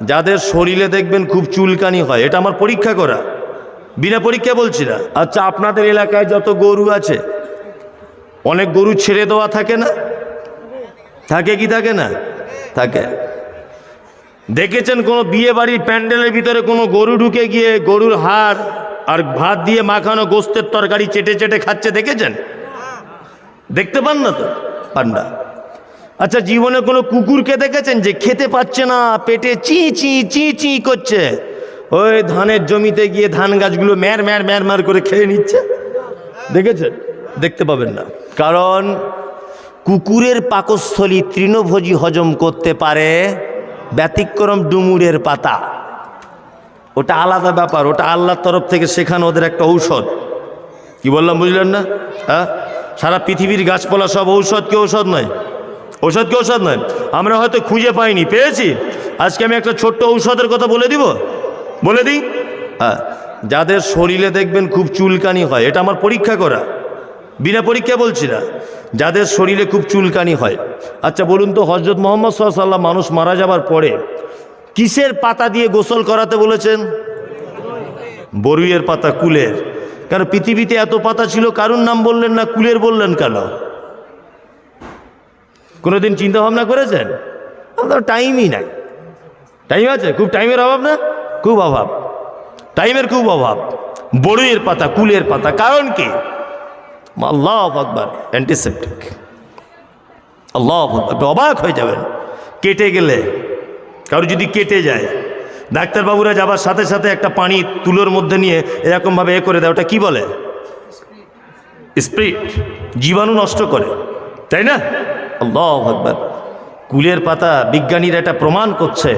যাদের শরীরে দেখবেন খুব চুলকানি হয়, এটা আমার পরীক্ষা করা। বিনা পরীক্ষা বলছি না। আচ্ছা আপনাদের এলাকায় যত গরু আছে, অনেক গরু ছেড়ে দেওয়া থাকে না? থাকে কি থাকে না? থাকে। দেখেছেন কোনো বিয়ে বাড়ির প্যান্ডেলের ভিতরে কোনো গরু ঢুকে গিয়ে গরুর হাড় আর ভাত দিয়ে মাখানো গোস্তের তরকারি চেটে চেটে খাচ্ছে, দেখেছেন? দেখতে পান না তো? পান না। আচ্ছা জীবনে কোনো কুকুরকে দেখেছেন যে খেতে পাচ্ছে না, পেটে চি চি চি চি করছে? ওই ধানের জমিতে গিয়ে ধান গাছগুলো ম্যার ম্যার ম্যার ম্যার করে খেয়ে নিচ্ছে? দেখেছেন? দেখতে পাবেন না। কারণ কুকুরের পাকস্থলী তৃণভোজী হজম করতে পারে ব্যতিক্রম ডুমুরের পাতা। ওটা আলাদা ব্যাপার, ওটা আল্লাহর তরফ থেকে শেখানো ওদের একটা ঔষধ। কি বললাম, বুঝলেন না? হ্যাঁ? সারা পৃথিবীর গাছপালা সব ঔষধ কি ঔষধ নয়? ঔষধ কি ঔষধ নয়? আমরা হয়তো খুঁজে পাইনি, পেয়েছি? আজকে আমি একটা ছোট্ট ঔষধের কথা বলে দিব? বলে দিই? হ্যাঁ যাদের শরীরে দেখবেন খুব চুলকানি হয়, এটা আমার পরীক্ষা করা। বিনা পরীক্ষা বলছি না, যাদের শরীরে খুব চুলকানি হয়। আচ্ছা বলুন তো হজরত মোহাম্মদ সাল্লাম মানুষ মারা যাবার পরে কিসের পাতা দিয়ে গোসল করাতে বলেছেন? বরুইয়ের পাতা, কুলের। কারণ পৃথিবীতে এত পাতা ছিল, কারুর নাম বললেন না, কুলের বললেন কেন? কোনোদিন চিন্তা ভাবনা করেছেন? আমাদের টাইমই নাই। টাইম আছে? খুব টাইমের অভাব না? খুব অভাব। টাইমের খুব অভাব। বড়ুইয়ের পাতা, কুলের পাতা, কারণ কি? আল্লাহ আকবর অ্যান্টিসেপ্টিক আল্লাহ আপনি অবাক হয়ে যাবেন। কেটে গেলে, কারও যদি কেটে যায়, ডাক্তারবাবুরা যাবার সাথে সাথে একটা পানি তুলোর মধ্যে নিয়ে এরকমভাবে এ করে দেয়, ওটা কি বলে? স্প্রিট। জীবাণু নষ্ট করে। তাই না? আল্লাহ আকবর। কুলের পাতা বিজ্ঞানীরা এটা প্রমাণ করছে।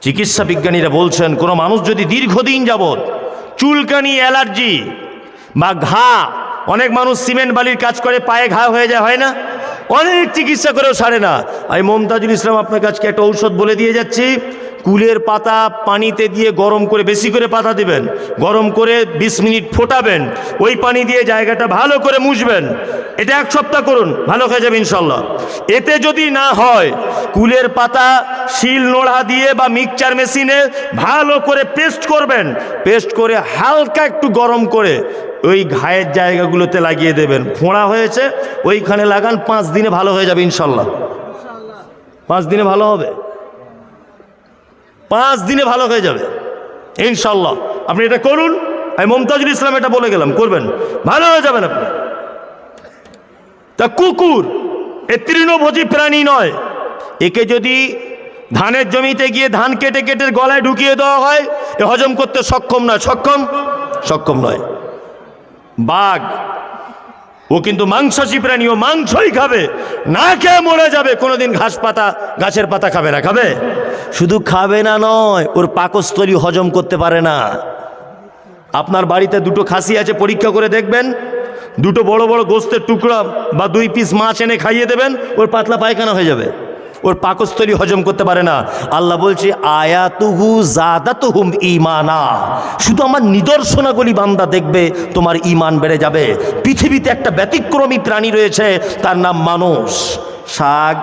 চিকিৎসা বিজ্ঞানীরা বলছেন, কোনো মানুষ যদি দীর্ঘদিন যাবৎ চুলকানি, অ্যালার্জি বা ঘা, অনেক মানুষ সিমেন্ট বালির কাজ করে পায়ে ঘা হয়ে যায়, হয় না? অনেক চিকিৎসা করেও সারে না। আমি মমতাজুল ইসলাম আপনার কাছকে একটা ঔষধ বলে দিয়ে যাচ্ছি। কুলের পাতা পানিতে দিয়ে গরম করে, বেশি করে পাতা দিবেন, গরম করে ২০ মিনিট ফোটাবেন, ওই পানি দিয়ে জায়গাটা ভালো করে মুছবেন। এটা এক সপ্তাহ করুন, ভালো হয়ে যাবে ইনশাল্লাহ। এতে যদি না হয়, কুলের পাতা শিল নোড়া দিয়ে বা মিক্সচার মেশিনে ভালো করে পেস্ট করবেন, পেস্ট করে হালকা একটু গরম করে ওই ঘায়ের জায়গাগুলোতে লাগিয়ে দেবেন। ফোঁড়া হয়েছে, ওইখানে লাগান, পাঁচ দিনে ভালো হয়ে যাবে ইনশাল্লাহ। পাঁচ দিনে ভালো হবে? পাঁচ দিনে ভালো হয়ে যাবে। ইনশাল্লাহ আপনি এটা করুন। আমি মমতাজুল ইসলাম এটা বলে গেলাম, করবেন। ভালো হয়ে যাবেন আপনি। তা কুকুর, এ তৃণভোজী প্রাণী নয়। একে যদি ধানের জমিতে গিয়ে ধান কেটে কেটে গলায় ঢুকিয়ে দেওয়া হয়, এ হজম করতে সক্ষম নয়। সক্ষম? সক্ষম নয়। বাঘ, ও কিন্তু মাংসাশী প্রাণী, ও মাংসই খাবে। না খেয়ে মরে যাবে। কোনোদিন ঘাস পাতা, গাছের পাতা খাবে না। খাবে? শুধু খাবে না নয়, ওর পাকস্থলী হজম করতে পারে না। আপনার বাড়িতে দুটো খাসি আছে, পরীক্ষা করে দেখবেন। দুটো বড় বড় গোস্তের টুকরা বা দুই পিস মাছ এনে খাইয়ে দেবেন, ওর পাতলা পায়খানা হয়ে যাবে। ওর পাকস্থলী হজম করতে পারে না। আল্লাহ বলছে, আয়াতুহু জাদাতুহুম ইমানা শুধু আমার নিদর্শনাগুলি বান্দা দেখবে, তোমার ইমান বেড়ে যাবে। পৃথিবীতে একটা ব্যতিক্রমী প্রাণী রয়েছে, তার নাম মানুষ। শাক,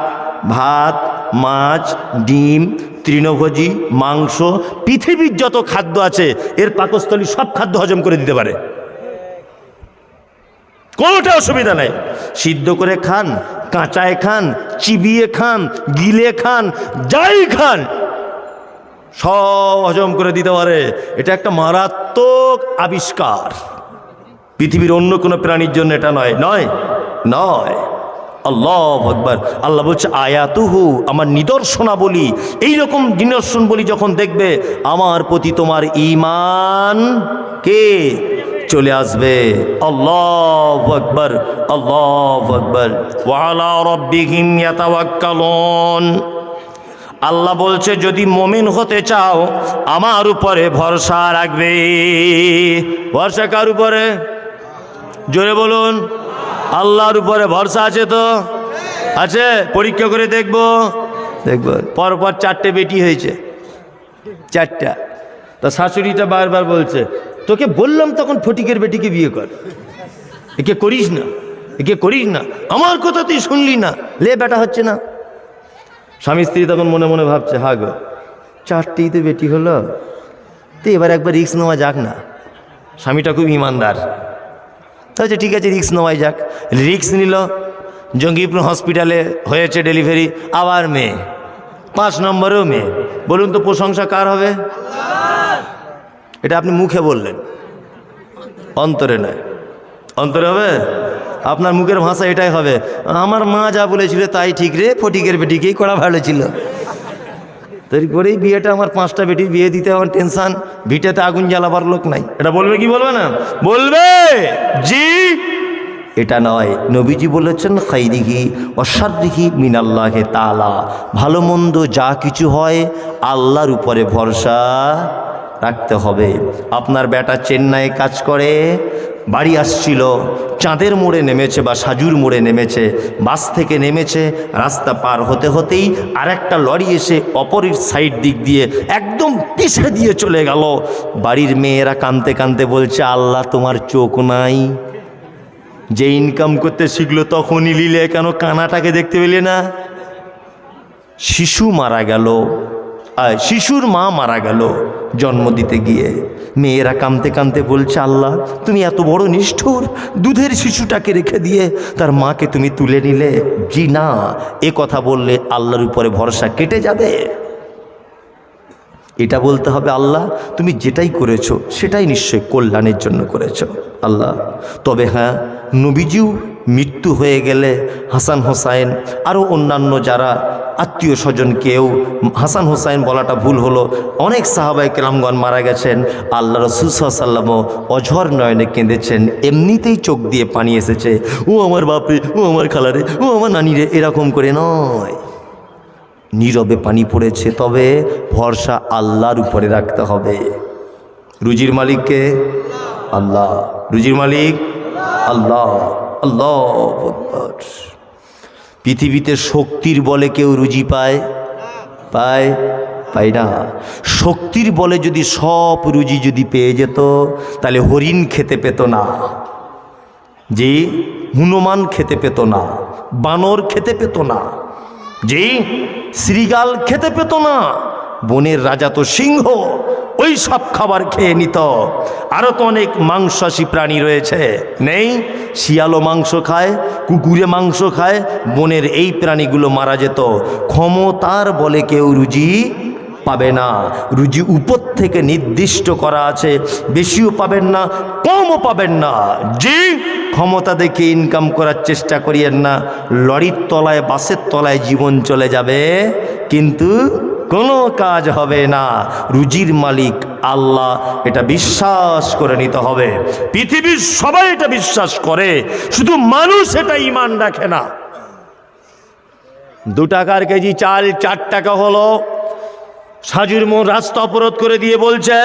ভাত, মাছ, ডিম, তৃণভোজী, মাংস, পৃথিবীর যত খাদ্য আছে, এর পাকস্থলী সব খাদ্য হজম করে দিতে পারে। কোনোটা অসুবিধা নেই। সিদ্ধ করে খান, কাঁচায় খান, চিবিয়ে খান, গিলে খান, যাই খান, সব হজম করে দিতে পারে। এটা একটা মারাত্মক আবিষ্কার। পৃথিবীর অন্য কোনো প্রাণীর জন্য এটা নয়। নয়? নয়। আল্লাহ আকবর। আল্লাহ বলছে, আয়াতুহু, আমার নিদর্শনা বলি এইরকম নিদর্শন বলি যখন দেখবে, আমার প্রতি তোমার ইমান কে? চলে আসবে। আল্লাহ আকবর আল্লাহ আকবর। ওয়ালা রব্বিহিম ইয়াতাওয়াক্কালুন। আল্লাহ বলছে, যদি মমিন হতে চাও, আমার উপরে ভরসা রাখবে। ভরসা কার উপরে? জোরে বলুন। আল্লাহর উপরে ভরসা আছে তো? আছে? পরীক্ষা করে দেখব। দেখব। পরপর চারটে বেটি হয়েছে। চারটা। তা শাশুড়িটা বারবার বলছে তোকে বললাম তখন ফটিকের বেটিকে বিয়ে কর। একে করিস না একে করিস না। আমার কথা তুই শুনলি না। লে বেটা হচ্ছে না। স্বামী স্ত্রী তখন মনে মনে ভাবছে হা গো চারটেই তো বেটি হলো। তো এবার একবার রিক্স নেওয়া যাক না। স্বামীটা খুব ইমানদার। আচ্ছা ঠিক আছে রিক্স নেওয়াই যাক। রিক্স নিল, জঙ্গিপুর হসপিটালে হয়েছে ডেলিভারি আবার মেয়ে। পাঁচ নম্বরেও মেয়ে। বলুন তো, প্রশংসা কার হবে? এটা আপনি মুখে বললেন। অন্তরে নয়। অন্তরে হবে? আপনার মুখের ভাষা এটাই হবে। আমার মা যা বলেছিল তাই ঠিক রে, ফটিকের বেটিকেই করা ভালো ছিল। তৈরি করেই বিয়েটা আমার পাঁচটা বেটির বিয়ে দিতে আমার টেনশান ভিটেতে আগুন জ্বালাবার লোক নাই। এটা বলবে কি বলবে না? বলবে! জি! এটা নয়। নবীজি বলেছেন খাই দিঘি অসার দিঘি মিনাল্লাহে তালা ভালো মন্দ যা কিছু হয় আল্লাহর উপরে ভরসা। রাখতে হবে। আপনার বেটা চেন্নাইয়ে কাজ করে, বাড়ি আসছিল, চাঁদের মোড়ে নেমেছে বা সাজুর মোড়ে নেমেছে, বাস থেকে নেমেছে, রাস্তা পার হতে হতেই আর একটা লরি এসে অপরের সাইড দিক দিয়ে একদম পিছে দিয়ে চলে গেল। বাড়ির মেয়েরা কানতে কানতে বলছে, আল্লাহ, তোমার চোখ নাই। যে ইনকাম করতে শিখলো তখনই লিলে কেন কানাটাকে দেখতে পেলে না? শিশু মারা গেল। শিশুর মা মারা গেল, জন্ম দিতে গিয়ে। মেয়েরা কামতে কামতে বলছে, আল্লাহ, তুমি এত বড় নিষ্ঠুর, দুধের শিশুটাকে রেখে দিয়ে তার মাকে তুমি তুলে নিলে? জি না, এ কথা বললে আল্লাহর উপরে ভরসা কেটে যাবে। এটা বলতে হবে, আল্লাহ, তুমি যেটাই করেছ, সেটাই নিশ্চয় কল্যাণের জন্য করেছ। আল্লাহ, তবে হ্যাঁ নবীজিও মৃত্যু হয়ে গেলে হাসান হোসাইন আরও অন্যান্য যারা আত্মীয় স্বজন কেউ, হাসান হোসাইন বলাটা ভুল হলো, অনেক সাহাবাই কেরামগণ মারা গেছেন, আল্লাহ রসুল সাল্লামও অঝর নয়নে কেঁদেছেন, এমনিতেই চোখ দিয়ে পানি এসেছে, ও আমার বাপরে ও আমার খালারে ও আমার নানিরে এরকম করে নয়। নীরবে পানি পড়েছে, তবে ভরসা আল্লাহর উপরে রাখতে হবে। রুজির মালিককে? আল্লাহ। রুজির মালিক? আল্লাহ। আল্লাহ পৃথিবীতে শক্তির বলে কেউ রুজি পায়? পায়? পায় না। শক্তির বলে যদি সব রুজি যদি পেয়ে যেত, তাহলে হরিণ খেতে পেত না। যে হনুমান খেতে পেত না, বানর খেতে পেত না, যে শ্রীগাল খেতে পেত না, বনের রাজা তো সিংহ ওই সব খাবার খেয়ে নিত। আরও তো অনেক মাংসাশী প্রাণী রয়েছে। নেই? শিয়ালও মাংস খায়, কুকুরে মাংস খায়, বনের এই প্রাণীগুলো মারা যেত। ক্ষমতার বলে কেউ রুজি পাবে না। রুজি উপর থেকে নির্দিষ্ট করা আছে। বেশিও পাবেন না, কমও পাবেন না। জি, ক্ষমতা দেখে ইনকাম করার চেষ্টা করিয়েন না। লরির তলায়, বাসের তলায় জীবন চলে যাবে। কিন্তু কোনো কাজ হবে না। রুজির মালিক আল্লাহ, এটা বিশ্বাস করে নিতে হবে। পৃথিবীর সবাই এটা বিশ্বাস করে, শুধু মানুষ এটা ইমান রাখে না। দু টাকার কেজি চাল চার টাকা হলো। সাজুর মোড় রাস্তা অবরোধ করে দিয়ে বলছে,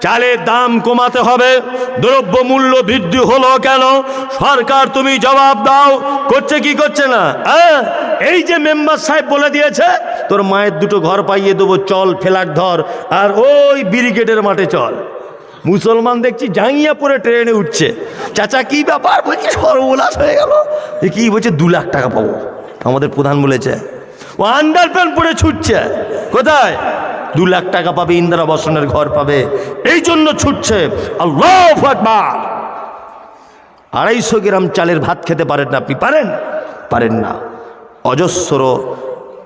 চালের দাম কমাতে হবে দ্রব্য মূল্য বৃদ্ধি হলো কেন? সরকার তুমি জবাব দাও। করছে কি করছে না? হ্যাঁ? এই যে মেম্বার সাহেব বলে দিয়েছে, তোর মায়ের দুটো ঘর পাইয়ে দেবো, চল ফেলাক ধর, আর ওই ব্রিগেডের মাঠে চল। মুসলমান দেখছি জাঙ্গিয়া পরে ট্রেনে উঠছে। চাচা, কি ব্যাপার? বলছি, সর্বনাশ হয়ে গেল। কি বলছে, দু লাখ টাকা পাবো। আমাদের প্রধান বলেছে, ও আন্ডার প্যান্ট পরে ছুটছে। কোথায়? দু লাখ টাকা পাবে, ইন্দিরা বসনের ঘর পাবে। এই জন্য ছুটছে। আড়াইশো গ্রাম চালের ভাত খেতে পারেন না আপনি। পারেন? পারেন না। অজস্র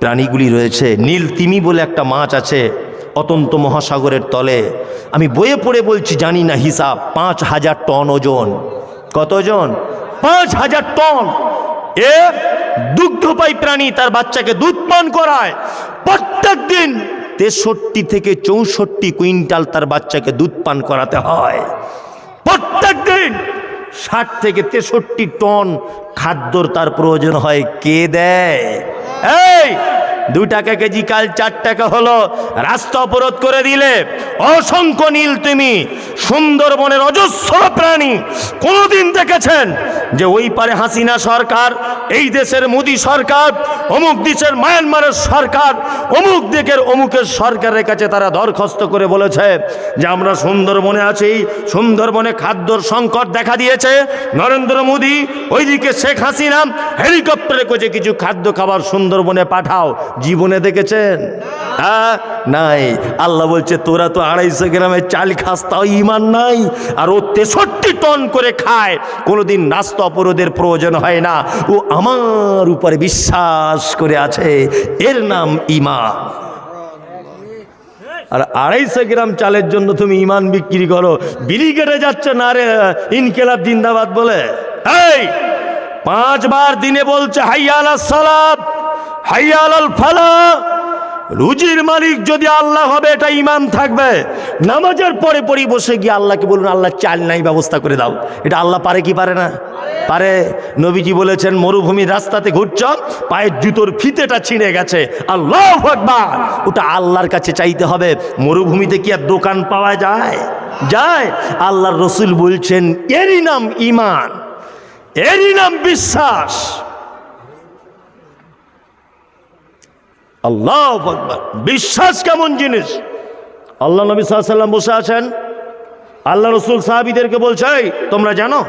প্রাণীগুলি রয়েছে। নীল তিমি বলে একটা মাছ আছে অতন্ত মহাসাগরের তলে। আমি বইয়ে পড়ে বলছি, জানি না হিসাব। পাঁচ হাজার টন ওজন। কত ওজন? পাঁচ হাজার টন। এ দুগ্ধপায়ী প্রাণী তার বাচ্চাকে দুধ পান করায়। প্রত্যেক দিন তেষট্টি থেকে চৌষট্টি কুইন্টাল তার বাচ্চাকে দুধ পান করাতে হয়। প্রত্যেক দিন ষাট থেকে তেষট্টি টন খাদ্যর তার প্রয়োজন হয়। কে দেয়? এই দু টাকা কেজি কাল, চার টাকা হলো রাস্তা অবরোধ করে দিলে, অসংখ্য নীল তুমি, সুন্দরবনের অজস্র প্রাণী কোনোদিন দেখেছেন যে ওই পারে হাসিনা সরকার, এই দেশের মোদী সরকার, অমুক দেশের মায়ানমারের সরকার, অমুক দিকের অমুকের সরকারের কাছে তারা দরখাস্ত করে বলেছে যে আমরা সুন্দরবনে আছি, সুন্দরবনে খাদ্যর সংকট দেখা দিয়েছে। নরেন্দ্র মোদী, ওইদিকে শেখ হাসিনা, হেলিকপ্টারে করে কিছু খাদ্য খাবার সুন্দরবনে পাঠাও জীবনে দেখেছেন? হ্যাঁ? নাই। আল্লাহ বলছে, তোরা তো আড়াইশো গ্রামের চাল খাস, তাও ইমান নাই। আর ও তেষট্টি টন করে খায়। কোনোদিন নাস্তা অপরোধের প্রয়োজন হয় না। ও আমার উপরে বিশ্বাস করে আছে। এর নাম ইমান আর আড়াইশো গ্রাম চালের জন্য তুমি ইমান বিক্রি করো। বিলি কেটে যাচ্ছে না রে, ইনকেলাব জিন্দাবাদ বলে। এই পাঁচবার দিনে বলছে হাইয়াল সালাব হাইয়াল ফালা। রুজির মালিক যদি আল্লাহ হবে, এটা ইমান থাকবে। নামাজের পরে পরে বসে গিয়ে আল্লাহকে বলুন, আল্লাহ, চাল নাই, ব্যবস্থা করে দাও। এটা আল্লাহ পারে কি পারে না? পারে। নবীজি বলেছেন, মরুভূমির রাস্তাতে ঘুরছ, পায়ের জুতোর ফিতেটা ছিঁড়ে গেছে। আল্লাহ আকবার। ওটা আল্লাহর কাছে চাইতে হবে। মরুভূমিতে কি আর দোকান পাওয়া যায়? যায়। আল্লাহর রসুল বলছেন, এরই নাম ইমান এরই নাম বিশ্বাস। আল্লাহ বিশ্বাস কেমন জিনিস? আল্লাহ নবী সাল্লাম বসে আছেন। আল্লাহ রসুল সাহাবিদেরকে বলছে তোমরা জানো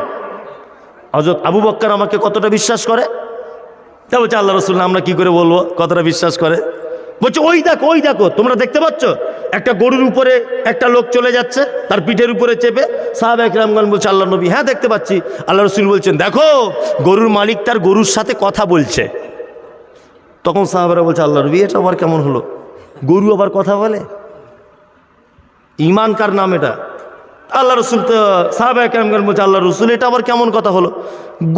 হজরত আবু বক্কর আমাকে কতটা বিশ্বাস করে? তা বলছে, আল্লাহ রসুল, আমরা কি করে বলব? কতটা বিশ্বাস করে? বলছে, ওই দেখো ওই দেখো, তোমরা দেখতে পাচ্ছ? একটা গরুর উপরে একটা লোক চলে যাচ্ছে, তার পিঠের উপরে চেপে সাহাব একরামগণ বলছে আল্লাহ নবী হ্যাঁ দেখতে পাচ্ছি। আল্লাহ রসুল বলছেন, দেখো, গরুর মালিক তার গরুর সাথে কথা বলছে। তখন সাহাবারা বলছে আল্লাহ রবি এটা আবার কেমন হলো? গরু আবার কথা বলে? ইমান কার নাম এটা? আল্লাহ রসুল তো সাহাবা কেমন বলছে আল্লাহ রসুল, এটা আবার কেমন কথা হলো?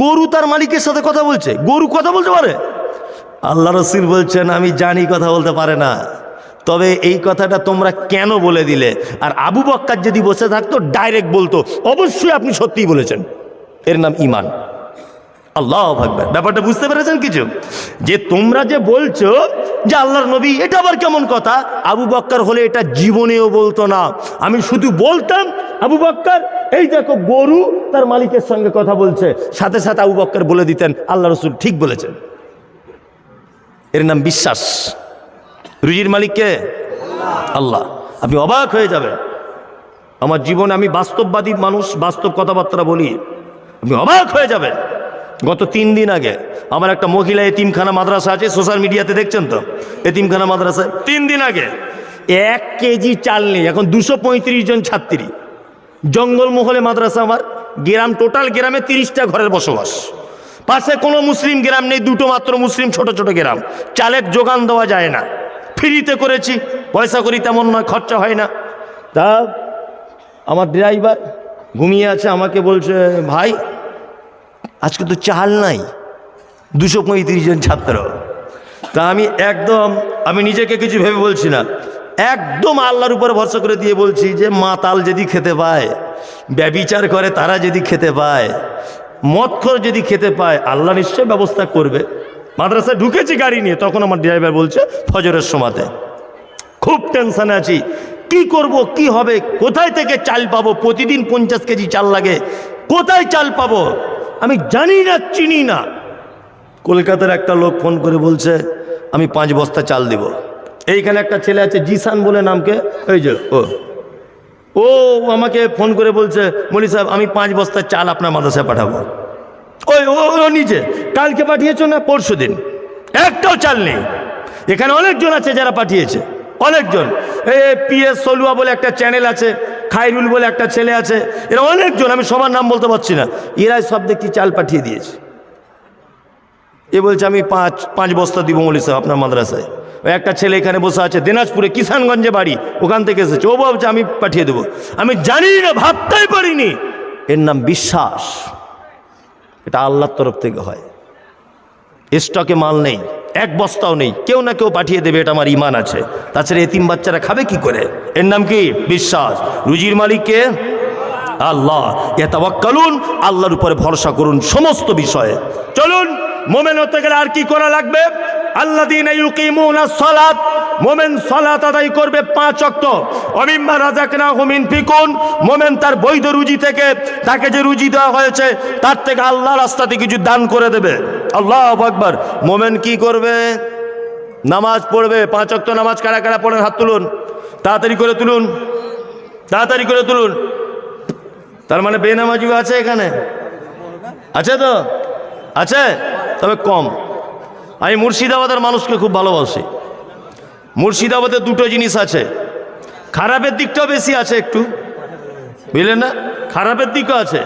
গরু তার মালিকের সাথে কথা বলছে। গরু কথা বলতে পারে? আল্লাহ রসুল বলছেন, আমি জানি কথা বলতে পারে না। তবে এই কথাটা তোমরা কেন বলে দিলে? আর আবু বক্কার যদি বসে থাকতো, ডাইরেক্ট বলতো, অবশ্যই আপনি সত্যিই বলেছেন। এর নাম ইমান আল্লাহ ভাগবেন ব্যাপারটা বুঝতে পেরেছেন কিছু? যে তোমরা যে বলছো যে আল্লাহর নবী, এটা আবার কেমন কথা? আবু বক্কর হলে এটা জীবনেও বলতো না। আমি শুধু বলতাম, আবু বক্কর, এই দেখো গরু তার মালিকের সঙ্গে কথা বলছে। সাথে সাথে আবু বক্কর বলে দিতেন, আল্লাহ রসুল ঠিক বলেছেন। এর নাম বিশ্বাস। রুজির মালিককে আল্লাহ। আপনি অবাক হয়ে যাবেন। আমার জীবনে আমি বাস্তববাদী মানুষ, বাস্তব কথাবার্তা বলি। আপনি অবাক হয়ে যাবেন। গত তিন দিন আগে আমার একটা মহিলা এতিমখানা মাদ্রাসা আছে, সোশ্যাল মিডিয়াতে দেখছেন তো? এতিমখানা মাদ্রাসা। তিন দিন আগে এক কেজি চাল নেই, এখন দুশো জন ছাত্রী। জঙ্গলমহলে মাদ্রাসা আমার, গ্রাম, টোটাল গ্রামে তিরিশটা ঘরের বসবাস। পাশে কোনো মুসলিম গ্রাম নেই, দুটো মাত্র মুসলিম ছোট ছোট গ্রাম। চালের যোগান দেওয়া যায় না। ফ্রিতে করেছি, পয়সা করি তেমন নয়, খরচা হয় না। তা, আমার ড্রাইভার ঘুমিয়ে আছে, আমাকে বলছে, ভাই আজকে তো চাল নাই। দুশো পঁয়ত্রিশ জন ছাত্র। তা আমি একদম, আমি নিজেকে কিছু ভেবে বলছি না। একদম আল্লাহর উপরে ভরসা করে দিয়ে বলছি যে মাতাল যদি খেতে পায়, ব্যবিচার করে তারা যদি খেতে পায় মদখর যদি খেতে পায়, আল্লাহ নিশ্চয় ব্যবস্থা করবে। মাদ্রাসায় ঢুকেছি গাড়ি নিয়ে, তখন আমার ড্রাইভার বলছে, ফজরের সময়তে। খুব টেনশানে আছি। কি করব, কি হবে, কোথায় থেকে চাল পাবো? প্রতিদিন পঞ্চাশ কেজি চাল লাগে। কোথায় চাল পাবো? আমি জানি না, চিনি না। কলকাতার একটা লোক ফোন করে বলছে, আমি পাঁচ বস্তা চাল দেব। এইখানে একটা ছেলে আছে, জিসান বলে নামকে। ওই যে, ও। ও আমাকে ফোন করে বলছে, মলি সাহেব, আমি পাঁচ বস্তা চাল আপনার মাদ্রাসায় পাঠাবো। ওই, ও ও নিজে, কালকে পাঠিয়েছো না পরশু দিন? একটাও চাল নেই। এখানে অনেকজন আছে যারা পাঠিয়েছে। অনেকজন। এ, পি এস সলুয়া বলে একটা চ্যানেল আছে খাইরুল বলে একটা ছেলে আছে। এরা অনেকজন, আমি সবার নাম বলতে পারছি না। এরাই সব দেখি চাল পাঠিয়ে দিয়েছে। এ বলছে, আমি পাঁচ পাঁচ বস্তা দিব মলি সাহেব আপনার মাদ্রাসায়। ওই একটা ছেলে এখানে বসে আছে, দিনাজপুরে, কিষানগঞ্জে বাড়ি, ওখান থেকে এসেছে। ও ভাবছে, আমি পাঠিয়ে দেবো। আমি জানি না, ভাবতেই পারিনি। এর নাম বিশ্বাস। এটা আল্লাহর তরফ থেকে হয়। স্টকে মাল নেই। এক বস্তাও নেই। কেউ না কেউ পাঠিয়ে দেবে, এটা আমার ইমান আছে। তাছাড়া এতিম বাচ্চারা খাবে কি করে? এর নাম কি? বিশ্বাস। রুজির মালিককে আল্লাহ। এতাবাক্কালুন আল্লাহর উপরে ভরসা করুন সমস্ত বিষয়ে। চলুন, মোমেন হতে গেলে আর কি করা লাগবে? আল্লাযীনা ইউকিমুনাস সালাত, মোমেন সালাত আদায় করবে পাঁচ ওয়াক্ত। অমিম্মা রাযাকনাহুম ইনফিকুন মোমেন তার বৈধ রুজি থেকে তাকে যে রুজি দেওয়া হয়েছে, তার থেকে আল্লাহ রাস্তাতে কিছু দান করে দেবে। আল্লাহু আকবার। মোমেন কি করবে? নামাজ পড়বে। পাঁচ ওয়াক্ত নামাজ কারা কারা পড়েন? হাত তুলুন। তাড়াতাড়ি করে তুলুন। তাড়াতাড়ি করে তুলুন। তার মানে বেনামাজিও আছে এখানে? আছে তো? আছে? তবে কম। আমি মুর্শিদাবাদের মানুষকে খুব ভালোবাসি। মুর্শিদাবাদে দুটো জিনিস আছে। খারাপের দিকটাও বেশি আছে একটু। বুঝলেন না? খারাপের দিকও আছে।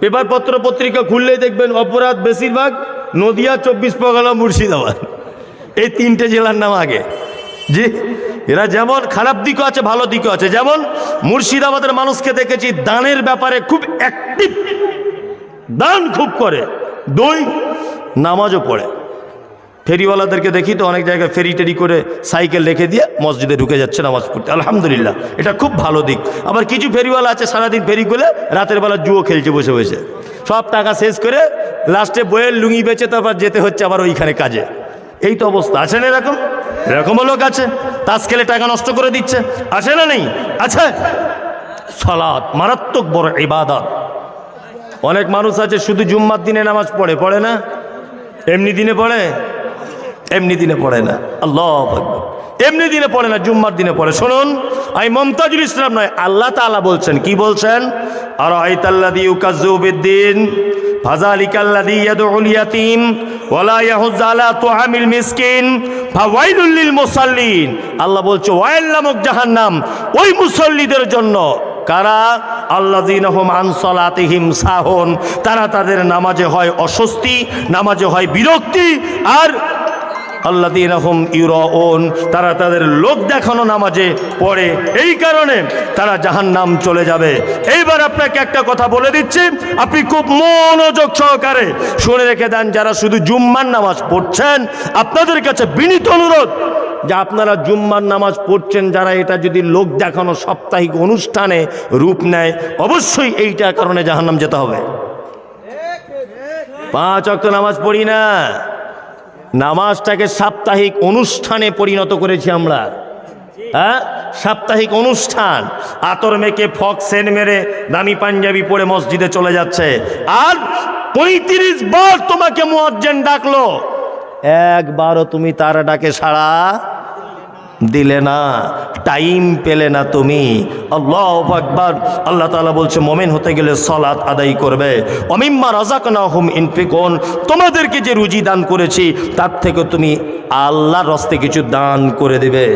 পেপার পত্র পত্রিকা খুললেই দেখবেন অপরাধ বেশিরভাগ নদিয়া, চব্বিশ পরগনা, মুর্শিদাবাদ। এই তিনটে জেলার নাম আগে। জি? এরা যেমন খারাপ দিকও আছে, ভালো দিকও আছে। যেমন মুর্শিদাবাদের মানুষকে দেখেছি দানের ব্যাপারে খুব অ্যাক্টিভ দান খুব করে। দুই, নামাজও পড়ে। ফেরিওয়ালাদেরকে দেখি তো অনেক জায়গায় ফেরি টেরি করে সাইকেল রেখে দিয়ে মসজিদে ঢুকে যাচ্ছে নামাজ পড়তে। আলহামদুলিল্লাহ, এটা খুব ভালো দিক। আবার কিছু ফেরিওয়ালা আছে সারাদিন ফেরি করে রাতের বেলা জুয়ো খেলছে, বসে বসে। সব টাকা শেষ করে লাস্টে বইয়ের লুঙ্গি বেচে তারপর যেতে হচ্ছে আবার ওইখানে কাজে। এই তো অবস্থা। আছে না এরকম? এরকমও লোক আছে? তাস খেলে টাকা নষ্ট করে দিচ্ছে। আছে না নেই? আছে? সলাদ মারাত্মক বড় ইবাদত। অনেক মানুষ আছে শুধু জুম্মার দিনে নামাজ পড়ে পড়ে না? এমনি দিনে পড়ে? এমনি দিনে পড়ে না। আল্লাহ। এমনি দিনে পড়ে না, জুম্মার দিনে পড়ে। শুনুন, আমি মমতাজুল ইসলাম নয়, আল্লাহ তাআলা বলছেন, কি বলছেন? আর আইতাল্লাদি ইয়াতীম ওয়ালা মুসাল্লিন। বলছে জাহান্নাম। ওই মুসল্লিদের জন্য কারা? সাহুন। তারা তাদের নামাজে হয় অস্বস্তি, নামাজে হয় বিরক্তি, আর আল্লাদিনহম ইউরন তারা তাদের লোক দেখানো নামাজে পড়ে। এই কারণে তারা জাহান নাম চলে যাবে। এইবার আপনাকে একটা কথা বলে দিচ্ছি, আপনি খুব মনোযোগ সহকারে শুনে রেখে দেন, যারা শুধু জুম্মার নামাজ পড়ছেন, আপনাদের কাছে বিনীত অনুরোধ যে আপনারা জুম্মার নামাজ পড়ছেন, যারা এটা যদি লোক দেখানো সাপ্তাহিক অনুষ্ঠানে রূপ নেয়, অবশ্যই এইটার কারণে জাহান্নাম যেতে হবে। পাঁচ অক্ত নামাজ পড়ি না। নামাজটাকে সাপ্তাহিক অনুষ্ঠানে পরিণত করেছি আমরা। হ্যাঁ? সাপ্তাহিক অনুষ্ঠান। আতর মেকে ফক সেন মেরে দামি পাঞ্জাবি পরে মসজিদে চলে যাচ্ছে। আর পঁয়ত্রিশ বার তোমাকে মোয়াজ্জেন ডাকলো। একবারও তুমি তারা ডাকে সাড়া দিলে না, টাইম পেলে না তুমি। আল্লাহ আকবার। আল্লাহ তাআলা বলছে, মোমেন হতে গেলে সলাৎ আদায় করবে। অমিম্মা রাজাক না হুম ইনফিকুন। তোমাদেরকে যে রুজি দান করেছি, তার থেকে তুমি আল্লাহর রস্তে কিছু দান করে দেবে।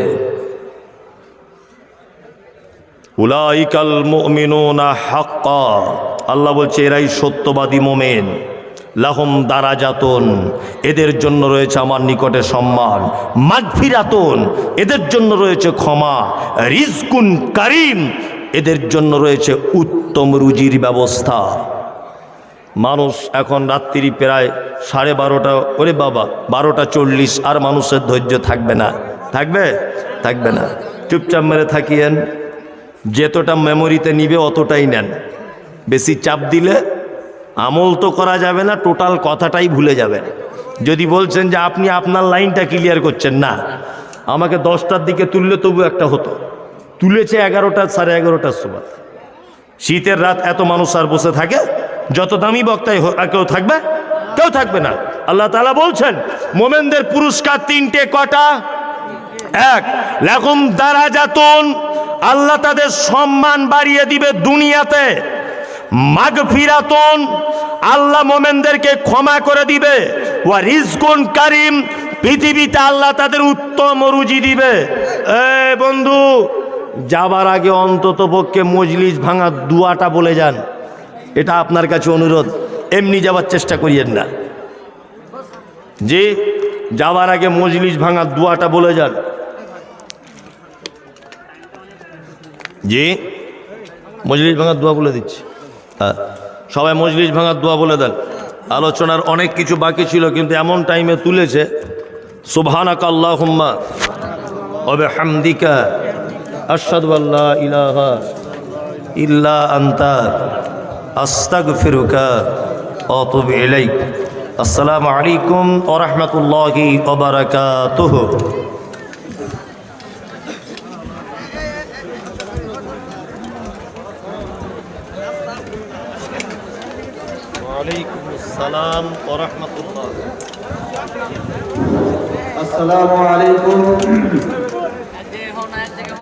উলাইকাল মুমিনুনা হাক্কা। আল্লাহ বলছে, এরাই সত্যবাদী মোমেন। লাহম দারাজাতন। এদের জন্য রয়েছে আমার নিকটে সম্মান। মাগফিরাতন। এদের জন্য রয়েছে ক্ষমা। রিজকুন কারিম। এদের জন্য রয়েছে উত্তম রুজির ব্যবস্থা। মানুষ এখন রাত্রি প্রায় সাড়ে বারোটা, ওরে বাবা, বারোটা চল্লিশ, আর মানুষের ধৈর্য থাকবে না। থাকবে? থাকবে না। চুপচাপ মেরে থাকিয়েন। যেতটা মেমোরিতে নিবে, অতটাই নেন। বেশি চাপ দিলে আমল তো করা যাবে না টোটাল কথাটাই ভুলে যাবেন। যদি বলছেন যে আপনি আপনার লাইনটা ক্লিয়ার করছেন, না। আমাকে দশটার দিকে তুললে তবু একটা হতো। তুলেছে এগারোটা, সাড়ে এগারোটার সময়। শীতের রাত এত মানুষ আর বসে থাকে, যত দামি বক্তাই কেউ থাকবে কেউ থাকবে না। আল্লাহ তালা বলছেন, মোমেনদের পুরস্কার তিনটে, কটা? এক লেখম যাতন আল্লাহ তাদের সম্মান বাড়িয়ে দিবে দুনিয়াতে। মাগ ফিরাতন আল্লাহ মোমেনদেরকে ক্ষমা করে দিবে। ওয়া রিজকুন কারিম, পৃথিবীতে আল্লাহ তাদের উত্তম রুজি দিবে। এ বন্ধু, যাবার আগে অন্তত পক্ষে মজলিস ভাঙা দুয়াটা বলে যান। এটা আপনার কাছে অনুরোধ, এমনি যাবার চেষ্টা করিয়েন না। যে যাওয়ার আগে মজলিস ভাঙা দুয়াটা বলে যান। জি, মজলিস ভাঙার দোয়া বলে দিচ্ছি। হ্যাঁ। সবাই মজলিস ভাঙার দোয়া বলে দেন। আলোচনার অনেক কিছু বাকি ছিল, কিন্তু এমন টাইমে তুলেছে, সুবহানাক আল্লাহুম্মা ওয়া বিহামদিকা আশহাদু আল্লা ইলাহা ইল্লা আনতা, আস্তাগফিরুকা ওয়া আতুবু ইলাইক। আসসালামু আলাইকুম ওরহমতুল্লাহি ওবরাকাতুহ ওয়ালাইকুম আসসালাম ওয়া রাহমাতুল্লাহ। আসসালামু আলাইকুম।